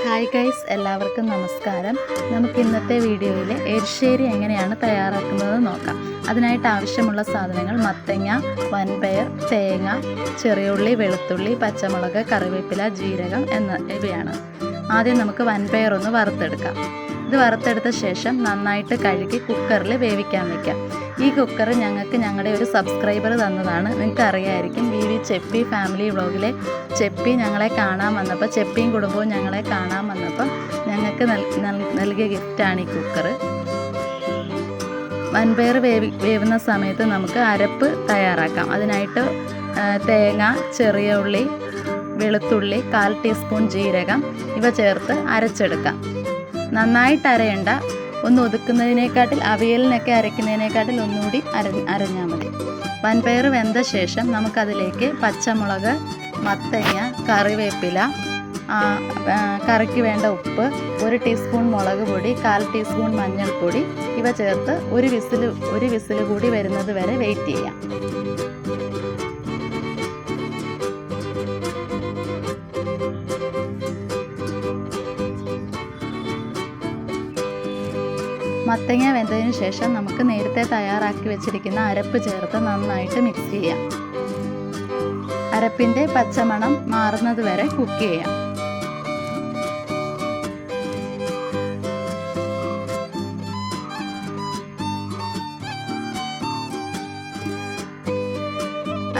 Hi guys എല്ലാവർക്കും നമസ്കാരം. നമുക്ക് ഇന്നത്തെ വീഡിയോയിൽ എരിശ്ശേരി എങ്ങനെയാണ് തയ്യാറാക്കുന്നത് നോക്കാം. അതിനായിട്ട് ആവശ്യമുള്ള സാധനങ്ങൾ മത്തങ്ങ വൻപയർ തേങ്ങ ചെറിയുള്ളി വെളുത്തുള്ളി പച്ചമുളക് കറിവേപ്പില ജീരകം എന്ന ഇവയാണ്. ആദ്യം നമുക്ക് വൻപയർ ഒന്ന് വറുത്തെടുക്കാം. ഇത് വറുത്തെടുത്ത ശേഷം നന്നായിട്ട് കഴുകി കുക്കറിൽ വേവിക്കാൻ വെക്കാം. ഈ കുക്കർ ഞങ്ങൾക്ക് ഞങ്ങളുടെ ഒരു സബ്സ്ക്രൈബർ തന്നതാണ്. നിങ്ങൾക്ക് അറിയായിരിക്കും വി വി ചെപ്പി ഫാമിലി വ്ളോഗിലെ ചെപ്പി ഞങ്ങളെ കാണാൻ വന്നപ്പോൾ ചെപ്പിയും കുടുംബവും ഞങ്ങളെ കാണാൻ വന്നപ്പോൾ ഞങ്ങൾക്ക് നൽ- നൽ- നൽകിയ ഗിഫ്റ്റാണ് ഈ കുക്കർ. വൻപയർ വേവി വേവുന്ന സമയത്ത് നമുക്ക് അരപ്പ് തയ്യാറാക്കാം. അതിനായിട്ട് തേങ്ങ ചെറിയ ഉള്ളി വെളുത്തുള്ളി കാൽ ടീസ്പൂൺ ജീരകം ഇവ ചേർത്ത് അരച്ചെടുക്കാം. നന്നായിട്ട് അരയണ്ട ഒന്ന് ഒതുക്കുന്നതിനേക്കാട്ടിൽ അവിയലിനൊക്കെ അരയ്ക്കുന്നതിനേക്കാട്ടിൽ ഒന്നുകൂടി അര അരഞ്ഞാൽ മതി. വൻപയർ വെന്ത ശേഷം നമുക്കതിലേക്ക് പച്ചമുളക് മത്തങ്ങ കറിവേപ്പില കറിക്ക് വേണ്ട ഉപ്പ് ഒരു ടീസ്പൂൺ മുളക് പൊടി കാൽ ടീസ്പൂൺ മഞ്ഞൾപ്പൊടി ഇവ ചേർത്ത് ഒരു വിസിൽ ഒരു വിസിൽ കൂടി വരുന്നത് വരെ വെയിറ്റ് ചെയ്യാം. മത്തങ്ങ വെന്തതിന് ശേഷം നമുക്ക് നേരത്തെ തയ്യാറാക്കി വെച്ചിരിക്കുന്ന അരപ്പ് ചേർത്ത് നന്നായിട്ട് മിക്സ് ചെയ്യാം. അരപ്പിന്റെ പച്ചമണം മാറുന്നത് വരെ കുക്ക് ചെയ്യാം.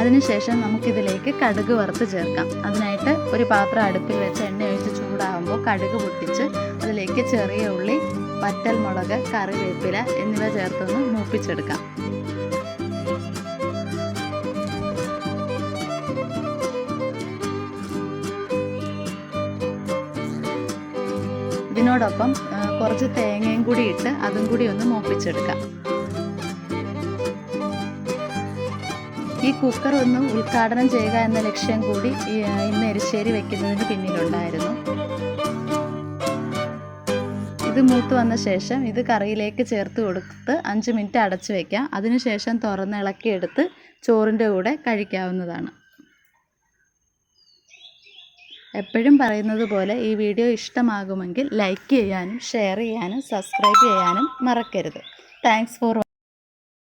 അതിനുശേഷം നമുക്കിതിലേക്ക് കടുക് വറുത്ത് ചേർക്കാം. അതിനായിട്ട് ഒരു പാത്രം അടുപ്പിൽ വെച്ച് എണ്ണ ഒഴിച്ച് ചൂടാകുമ്പോൾ കടുക് പൊട്ടിച്ച് അതിലേക്ക് ചെറിയ ഉള്ളി വറ്റൽ മുളക് കറിവേപ്പില എന്നിവ ചേർത്തൊന്ന് മൂപ്പിച്ചെടുക്കാം. ഇതിനോടൊപ്പം കുറച്ച് തേങ്ങയും കൂടി ഇട്ട് അതും കൂടി ഒന്ന് മൂപ്പിച്ചെടുക്കാം. ഈ കുക്കർ ഒന്ന് ഉദ്ഘാടനം ചെയ്യുക എന്ന ലക്ഷ്യം കൂടി ഇന്ന് എരിശ്ശേരി വെക്കുന്നതിന് പിന്നിലുണ്ടായിരുന്നു. ഇത് മൂത്ത് വന്ന ശേഷം ഇത് കറിയിലേക്ക് ചേർത്ത് കൊടുത്ത് അഞ്ച് മിനിറ്റ് അടച്ചു വെക്കാം അതിനുശേഷം തുറന്ന് ഇളക്കിയെടുത്ത് ചോറിന്റെ കൂടെ കഴിക്കാവുന്നതാണ്. എപ്പോഴും പറയുന്നത് പോലെ ഈ വീഡിയോ ഇഷ്ടമാകുമെങ്കിൽ ലൈക്ക് ചെയ്യാനും ഷെയർ ചെയ്യാനും സബ്സ്ക്രൈബ് ചെയ്യാനും മറക്കരുത്. Thanks for